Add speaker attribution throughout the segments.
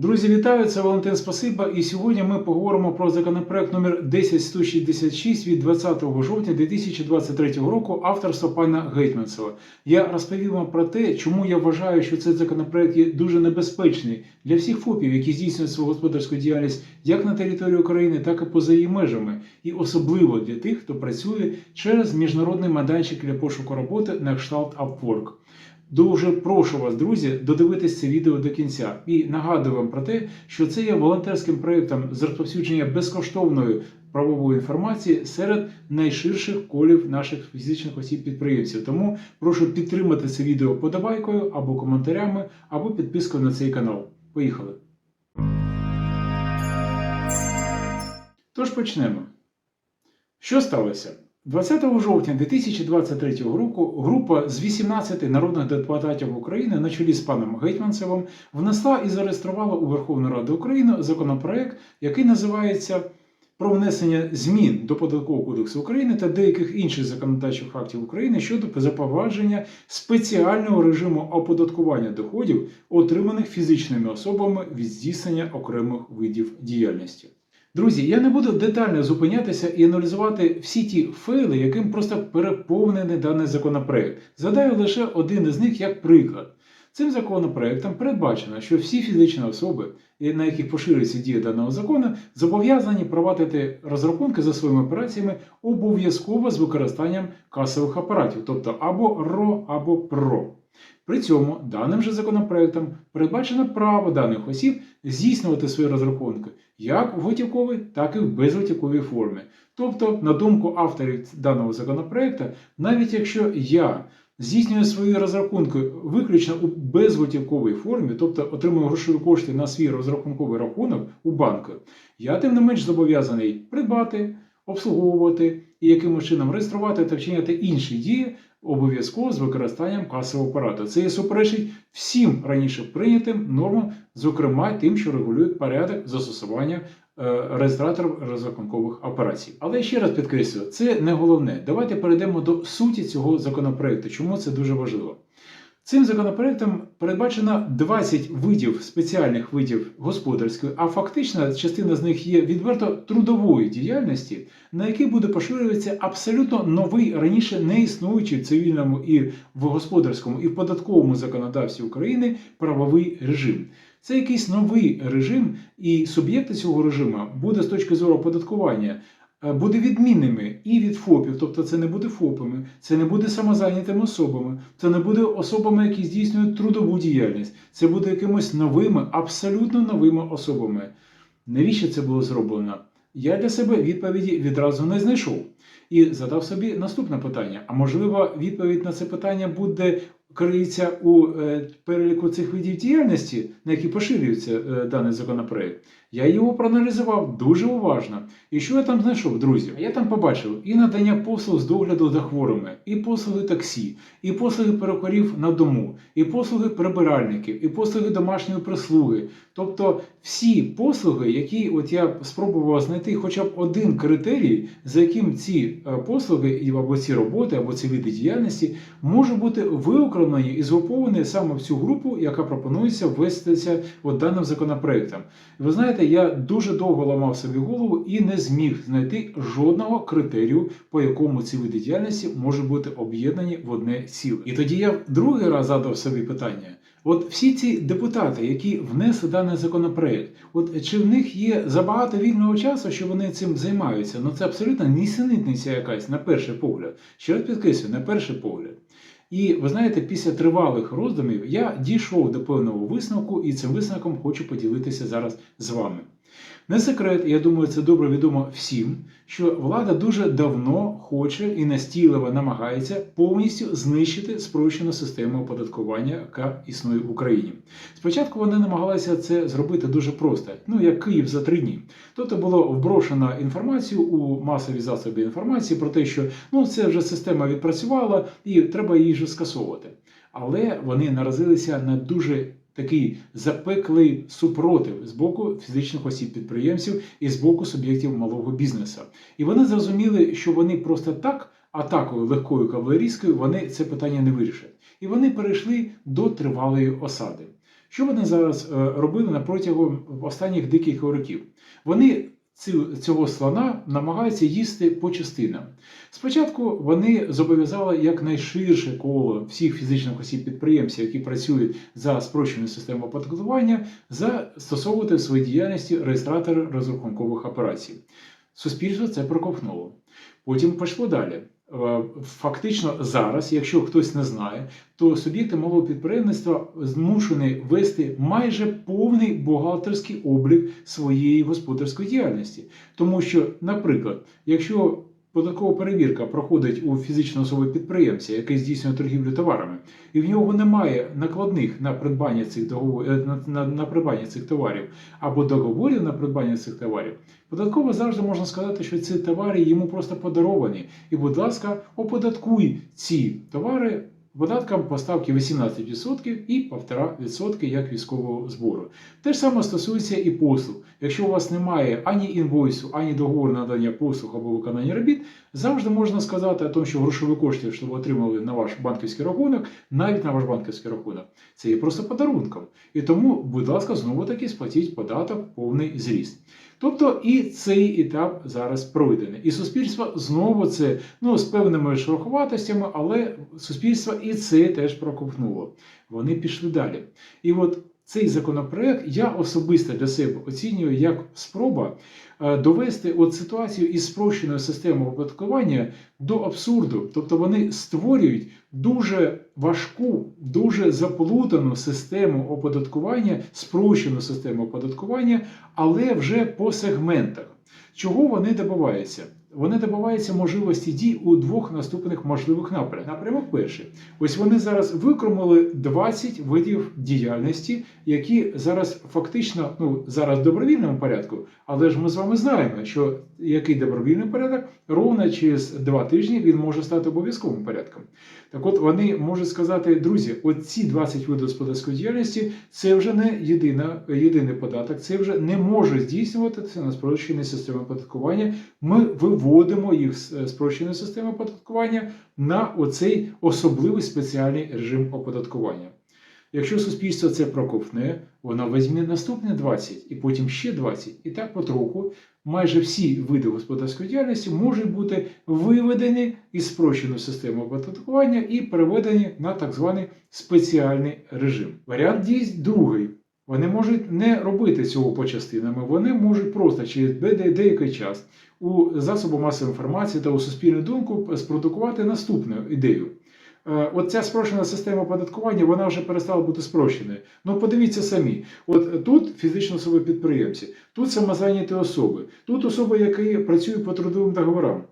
Speaker 1: Друзі, вітаю! Це Валентин Спасиба. І сьогодні ми поговоримо про законопроект номер 10166 від 20 жовтня 2023 року авторства пана Гетьманцева. Я розповів вам про те, чому я вважаю, що цей законопроект є дуже небезпечний для всіх ФОПів, які здійснюють свою господарську діяльність як на території України, так і поза її межами, і особливо для тих, хто працює через міжнародний майданчик для пошуку роботи на кшталт Upwork. Дуже прошу вас, друзі, додивитись це відео до кінця і нагадую вам про те, що це є волонтерським проєктом з розповсюдження безкоштовної правової інформації серед найширших колів наших фізичних осіб підприємців. Тому прошу підтримати це відео подобайкою або коментарями, або підпискою на цей канал. Поїхали! Тож почнемо. Що сталося? 20 жовтня 2023 року група з 18 народних депутатів України на чолі з паном Гетьманцевим внесла і зареєструвала у Верховну Раду України законопроект, який називається про внесення змін до податкового кодексу України та деяких інших законодавчих актів України щодо запровадження спеціального режиму оподаткування доходів, отриманих фізичними особами від здійснення окремих видів діяльності. Друзі, я не буду детально зупинятися і аналізувати всі ті фейли, яким просто переповнений даний законопроект. Згадаю лише один із них як приклад. Цим законопроектом передбачено, що всі фізичні особи, на яких поширюється дія даного закону, зобов'язані провадити розрахунки за своїми операціями обов'язково з використанням касових апаратів, тобто або РО, або ПРО. При цьому даним же законопроектом передбачено право даних осіб здійснювати свої розрахунки як в готівковій, так і в безготівковій формі. Тобто, на думку авторів даного законопроекту, навіть якщо я здійснюю свої розрахунки виключно у безготівковій формі, тобто отримую грошові кошти на свій розрахунковий рахунок у банку, я тим не менш зобов'язаний придбати, обслуговувати і якимось чином реєструвати та вчиняти інші дії обов'язково з використанням касового апарату. Це є суперечить всім раніше прийнятим нормам, зокрема тим, що регулюють порядок застосування е, реєстраторів розрахункових операцій. Але ще раз підкреслюю, це не головне. Давайте перейдемо до суті цього законопроекту. Чому це дуже важливо? Цим законопроектом передбачено 20 видів спеціальних видів господарської, а фактично частина з них є відверто трудової діяльності, на які буде поширюватися абсолютно новий раніше не існуючий в цивільному і в господарському і в податковому законодавстві України правовий режим. Це якийсь новий режим, і суб'єкти цього режиму буде з точки зору оподаткування буде відмінними і від ФОПів, тобто це не буде ФОПами, це не буде самозайнятими особами, це не буде особами, які здійснюють трудову діяльність. Це буде якимось новими, абсолютно новими особами. Навіщо це було зроблено? Я для себе відповіді відразу не знайшов і задав собі наступне питання. А можливо, відповідь на це питання буде криється у е, переліку цих видів діяльності, на які поширюється е, даний законопроект. Я його проаналізував дуже уважно. І що я там знайшов, друзі? Я там побачив і надання послуг з догляду за хворими, і послуги таксі, і послуги перукарів на дому, і послуги прибиральників, і послуги домашньої прислуги. Тобто всі послуги, які от я спробував знайти хоча б один критерій, за яким ці е, послуги або ці роботи, або ці види діяльності можуть бути виокремлені і згруповані саме в цю групу, яка пропонується ввестися от даним законопроектом. Ви знаєте, я дуже довго ламав собі голову і не зміг знайти жодного критерію, по якому ці види діяльності можуть бути об'єднані в одне ціле. І тоді я другий раз задав собі питання. От всі ці депутати, які внесли даний законопроект, от чи в них є забагато вільного часу, що вони цим займаються? Ну це абсолютно нісенітниця якась на перший погляд. Ще раз підкреслюю, на перший погляд. І ви знаєте, після тривалих роздумів я дійшов до певного висновку, і цим висновком хочу поділитися зараз з вами. Не секрет, я думаю, це добре відомо всім, що влада дуже давно хоче і настійливо намагається повністю знищити спрощену систему оподаткування, яка існує в Україні. Спочатку вони намагалися це зробити дуже просто, ну як Київ за три дні. Тобто було вброшено інформацію у масові засоби інформації про те, що ну це вже система відпрацювала і треба її вже скасовувати. Але вони наразилися на дуже такий запеклий супротив з боку фізичних осіб-підприємців і з боку суб'єктів малого бізнесу. І вони зрозуміли, що вони просто так, атакою легкою кавалерійською, вони це питання не вирішать. І вони перейшли до тривалої осади. Що вони зараз е, робили на протягом останніх декількох років? Вони цього слона намагаються їсти по частинам. Спочатку вони зобов'язали якнайширше коло всіх фізичних осіб підприємців, які працюють за спрощеною системою оподаткування, застосовувати в своїй діяльності реєстратори розрахункових операцій. Суспільство це проковхнуло. Потім пішло далі. Е, Фактично зараз, якщо хтось не знає, то суб'єкти малого підприємництва змушені вести майже повний бухгалтерський облік своєї господарської діяльності. Тому що, наприклад, якщо податкова перевірка проходить у фізичної особи підприємця, який здійснює торгівлю товарами, і в нього немає накладних на придбання цих договор... е, на, на, на придбання цих товарів або договорів на придбання цих товарів, податково завжди можна сказати, що ці товари йому просто подаровані. І, будь ласка, оподаткуй ці товари податком по ставці 18% і 1,5% як військового збору. Те ж саме стосується і послуг. Якщо у вас немає ані інвойсу, ані договору надання послуг або виконання робіт, завжди можна сказати о тому, що грошові кошти, що ви отримали на ваш банківський рахунок, навіть на ваш банківський рахунок, це є просто подарунком. І тому, будь ласка, знову таки сплатіть податок повний зріст. Тобто і цей етап зараз пройдений. І суспільство знову це ну з певними шероховатостями, але суспільство і це теж проковтнуло. Вони пішли далі. І от цей законопроект я особисто для себе оцінюю як спроба е, довести от ситуацію із спрощеною системою оподаткування до абсурду. Тобто вони створюють дуже важку, дуже заплутану систему оподаткування, спрощену систему оподаткування, але вже по сегментах. Чого вони добиваються? Вони добиваються можливості дій у двох наступних можливих напрямках. Напрямок перший. Ось вони зараз викромили 20 видів діяльності, які зараз фактично, ну зараз в добровільному порядку, але ж ми з вами знаємо, що який добровільний порядок ровно через два тижні він може стати обов'язковим порядком. Так от вони можуть сказати, друзі, от ці 20 видів господарської діяльності це вже не єдина, єдиний податок, це вже не може здійснюватися на спрощеній системі оподаткування. Ми виводимо їх з е, спрощеної системи оподаткування на оцей особливий спеціальний режим оподаткування. Якщо суспільство це проковтне, воно візьме наступні 20 і потім ще 20. І так потроху майже всі види господарської діяльності можуть бути виведені із спрощеної системи оподаткування і переведені на так званий спеціальний режим. Варіант дій другий. Вони можуть не робити цього по частинами, вони можуть просто через деякий час у засобу масової інформації та у суспільну думку спродукувати наступну ідею. Е, От ця спрощена система оподаткування, вона вже перестала бути спрощеною. Ну подивіться самі: от тут фізичні особи підприємці, тут самозайняті особи, тут особи, які працюють по трудовим договорам.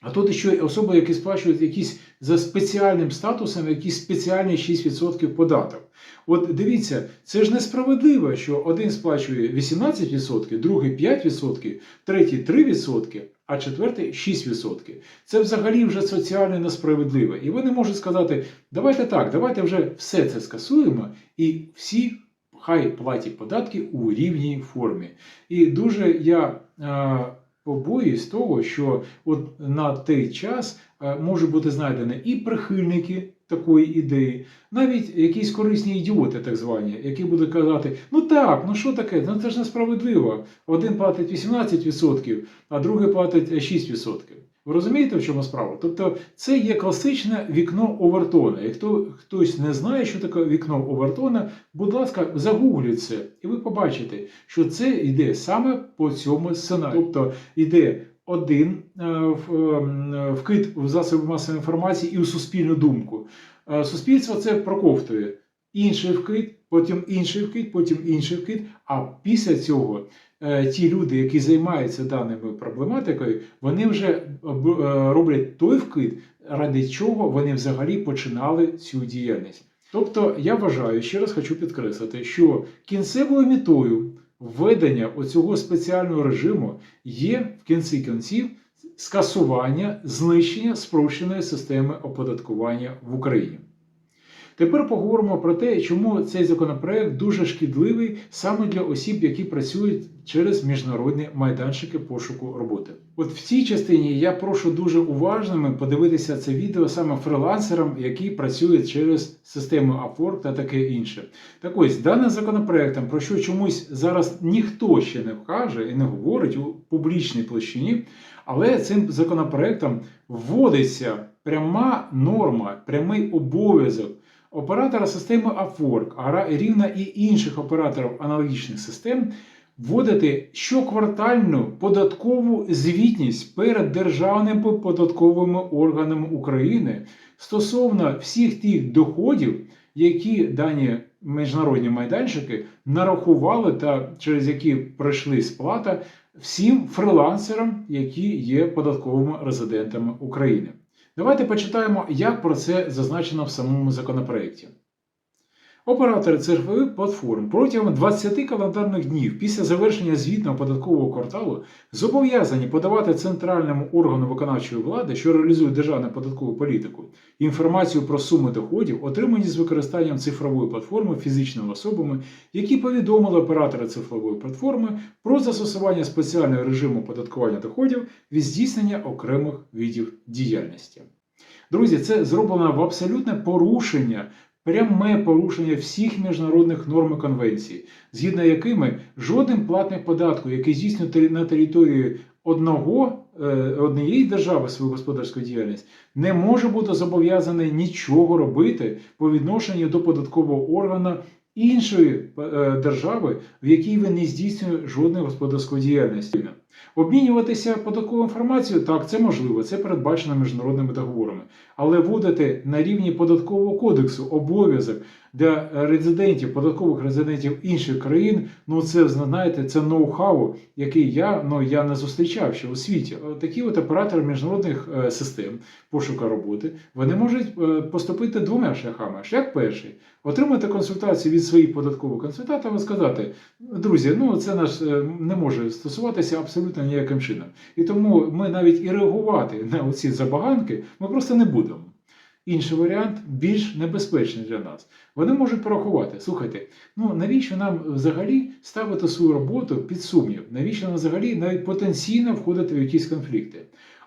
Speaker 1: А тут ще особи, які сплачують якісь за спеціальним статусом, якісь спеціальні 6% податок. От дивіться, це ж несправедливо, що один сплачує 18%, другий 5%, третій 3%, а четвертий 6%. Це взагалі вже соціально несправедливо. І вони можуть сказати: давайте так, давайте вже все це скасуємо, і всі хай платять податки у рівній формі. І дуже я. е, Побоюсь того, що от на той час може можуть бути знайдені і прихильники такої ідеї, навіть якісь корисні ідіоти, так звані, які будуть казати: ну так, ну що таке? Ну це ж несправедливо. Один платить 18%, а другий платить 6%. Ви розумієте, в чому справа? Тобто це є класичне вікно Овертона. Якщо хтось не знає, що таке вікно Овертона, будь ласка, загугліть це, і ви побачите, що це йде саме по цьому сценарію. Тобто йде один е, в- ем, вкид в засоби масової інформації і у суспільну думку. Е, Суспільство це проковтує. Інший вкид, потім інший вкид, потім інший вкид. А після цього е, ті люди, які займаються даною проблематикою, вони вже е, е, роблять той вкид, ради чого вони взагалі починали цю діяльність. Тобто, я вважаю, ще раз хочу підкреслити, що кінцевою метою введення оцього спеціального режиму є в кінці кінців скасування знищення спрощеної системи оподаткування в Україні. Тепер поговоримо про те, чому цей законопроект дуже шкідливий саме для осіб, які працюють через міжнародні майданчики пошуку роботи. От в цій частині я прошу дуже уважними подивитися це відео саме фрилансерам, які працюють через систему Upwork та таке інше. Так ось даним законопроектом, про що чомусь зараз ніхто ще не вкаже і не говорить у публічній площині, але цим законопроектом вводиться пряма норма, прямий обов'язок оператора системи Upwork, а рівно і інших операторів аналогічних систем вводити щоквартальну податкову звітність перед державними податковими органами України стосовно всіх тих доходів, які дані міжнародні майданчики нарахували та через які пройшли сплата всім фрилансерам, які є податковими резидентами України. Давайте почитаємо, як про це зазначено в самому законопроекті. Оператори цифрових платформ протягом 20 календарних днів після завершення звітного податкового кварталу зобов'язані подавати центральному органу виконавчої влади, що реалізує державну податкову політику, інформацію про суми доходів, отримані з використанням цифрової платформи фізичними особами, які повідомили оператора цифрової платформи про застосування спеціального режиму оподаткування доходів від здійснення окремих видів діяльності. Друзі, це зроблено в абсолютне порушення пряме порушення всіх міжнародних норм і конвенцій, згідно якими жоден платник податку, який здійснює на території одного, е, однієї держави свою господарську діяльність, не може бути зобов'язаний нічого робити по відношенню до податкового органу іншої е, держави, в якій він не здійснює жодної господарської діяльності. Обмінюватися податковою інформацією так, це можливо, це передбачено міжнародними договорами. Але вводити на рівні податкового кодексу обов'язок для резидентів, податкових резидентів інших країн, ну це знаєте, це ноу-хау, який я ну я не зустрічав ще у світі. Такі от оператори міжнародних е, систем пошука роботи вони можуть е, поступити двома шляхами. Шлях перший отримати консультацію від своїх податкових консультантів і сказати: друзі, ну це наш е, не може стосуватися абсолютно ніяким чином. І тому ми навіть і реагувати на оці забаганки ми просто не будемо. Інший варіант більш небезпечний для нас. Вони можуть порахувати. Слухайте, ну навіщо нам взагалі ставити свою роботу під сумнів? Навіщо нам взагалі навіть потенційно входити в якісь конфлікти?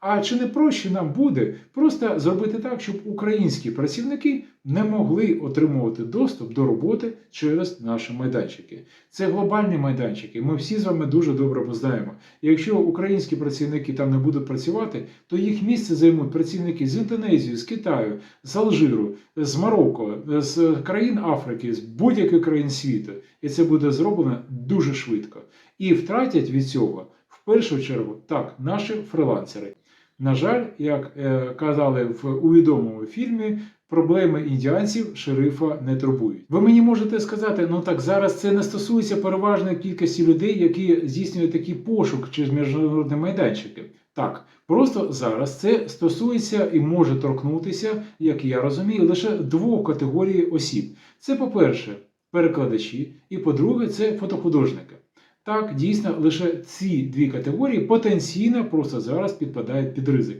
Speaker 1: А чи не проще нам буде просто зробити так, щоб українські працівники не могли отримувати доступ до роботи через наші майданчики? Це глобальні майданчики. Ми всі з вами дуже добре знаємо. Якщо українські працівники там не будуть працювати, то їх місце займуть працівники з Індонезії, з Китаю, з Алжиру, з Марокко, з країн Африки, з будь-яких країн світу. І це буде зроблено дуже швидко. І втратять від цього в першу чергу так наші фрилансери. На жаль, як е, казали в у відомому фільмі, проблеми індіанців шерифа не турбують. Ви мені можете сказати, ну так зараз це не стосується переважної кількості людей, які здійснюють такий пошук через міжнародні майданчики. Так, просто зараз це стосується і може торкнутися, як я розумію, лише двох категорій осіб. Це, по-перше, перекладачі, і по-друге, це фотохудожники. Так, дійсно, лише ці дві категорії потенційно просто зараз підпадають під ризик.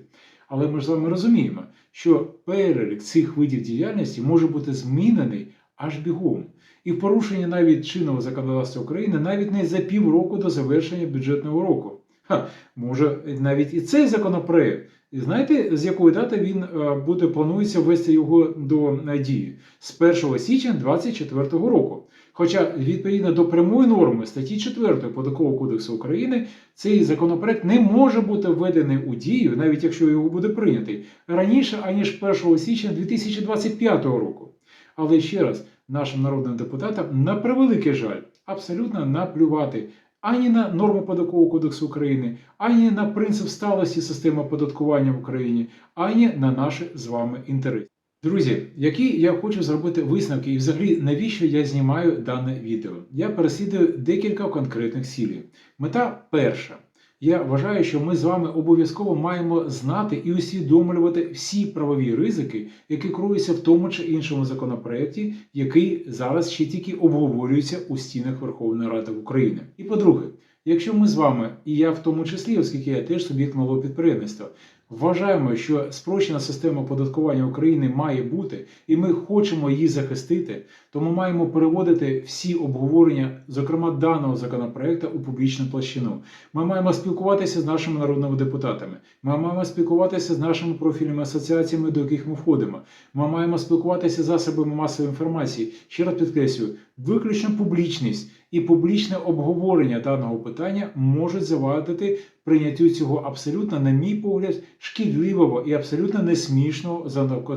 Speaker 1: Але ми ж з вами розуміємо, що перелік цих видів діяльності може бути змінений аж бігом. І в порушенні навіть чинного законодавства України навіть не за півроку до завершення бюджетного року. Ха, може, навіть і цей законопроект. І знаєте, з якої дати він е, буде планується ввести його до е, дії? З 1 січня 2024 року. Хоча відповідно до прямої норми статті 4 Податкового кодексу України цей законопроект не може бути введений у дію, навіть якщо його буде прийнятий, раніше аніж 1 січня 2025 року. Але ще раз, нашим народним депутатам на превеликий жаль абсолютно наплювати ані на норму податкового кодексу України, ані на принцип сталості системи оподаткування в Україні, ані на наші з вами інтереси. Друзі, які я хочу зробити висновки, і взагалі навіщо я знімаю дане відео? Я переслідую декілька конкретних цілей. Мета перша. Я вважаю, що ми з вами обов'язково маємо знати і усвідомлювати всі правові ризики, які кроються в тому чи іншому законопроекті, який зараз ще тільки обговорюється у стінах Верховної Ради України. І по-друге, якщо ми з вами, і я в тому числі, оскільки я теж суб'єкт малого підприємництва, вважаємо, що спрощена система оподаткування України має бути, і ми хочемо її захистити, то ми маємо переводити всі обговорення, зокрема даного законопроекту, у публічну площину. Ми маємо спілкуватися з нашими народними депутатами. Ми маємо спілкуватися з нашими профільними асоціаціями, до яких ми входимо. Ми маємо спілкуватися з засобами масової інформації. Ще раз підкреслюю, виключно публічність і публічне обговорення даного питання можуть завадити прийняттю цього абсолютно, на мій погляд, шкідливого і абсолютно несмішного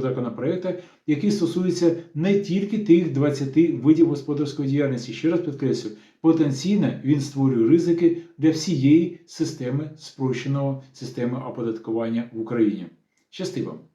Speaker 1: законопроекту, який стосується не тільки тих 20 видів господарської діяльності. Ще раз підкреслюю, потенційно він створює ризики для всієї системи спрощеного системи оподаткування в Україні. Щасти вам!